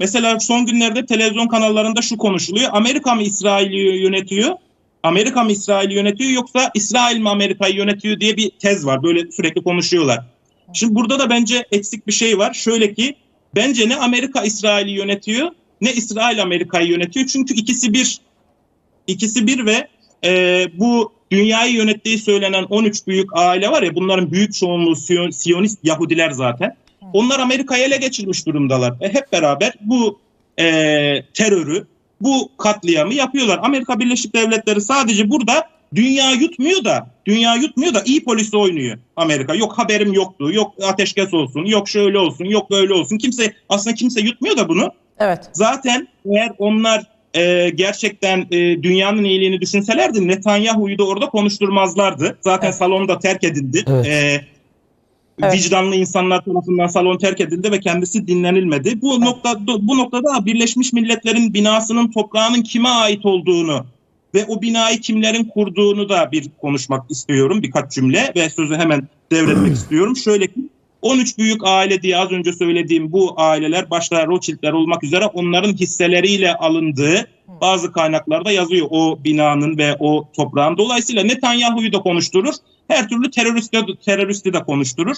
Mesela son günlerde televizyon kanallarında şu konuşuluyor. Amerika mı İsrail'i yönetiyor? Amerika mı İsrail'i yönetiyor yoksa İsrail mi Amerika'yı yönetiyor diye bir tez var. Böyle sürekli konuşuyorlar. Şimdi burada da bence eksik bir şey var. Şöyle ki bence ne Amerika İsrail'i yönetiyor ne İsrail Amerika'yı yönetiyor. Çünkü ikisi bir. İkisi bir ve e, bu dünyayı yönettiği söylenen 13 büyük aile var ya bunların büyük çoğunluğu Siyon- Siyonist Yahudiler zaten. Onlar Amerika'yı ele geçirmiş durumdalar. E, hep beraber bu e, terörü, bu katliamı yapıyorlar. Amerika Birleşik Devletleri sadece burada dünya yutmuyor da, dünya yutmuyor da iyi polisi oynuyor Amerika. Yok haberim yoktu, yok ateşkes olsun, yok şöyle olsun, yok böyle olsun. Kimse aslında kimse yutmuyor da bunu. Evet. Zaten eğer onlar e, gerçekten e, dünyanın iyiliğini düşünselerdi Netanyahu'yu da orada konuşturmazlardı. Zaten Evet. salon da terk edildi. Evet. E, Evet. Vicdanlı insanlar tarafından salon terk edildi ve kendisi dinlenilmedi. Bu nokta bu noktada Birleşmiş Milletler'in binasının toprağının kime ait olduğunu ve o binayı kimlerin kurduğunu da bir konuşmak istiyorum birkaç cümle ve sözü hemen devretmek istiyorum. Şöyle ki 13 büyük aile diye az önce söylediğim bu aileler başta Rothschild'ler olmak üzere onların hisseleriyle alındığı bazı kaynaklarda yazıyor o binanın ve o toprağın. Dolayısıyla Netanyahu'yu da konuşturur. Her türlü teröristi, teröristi de konuşturur.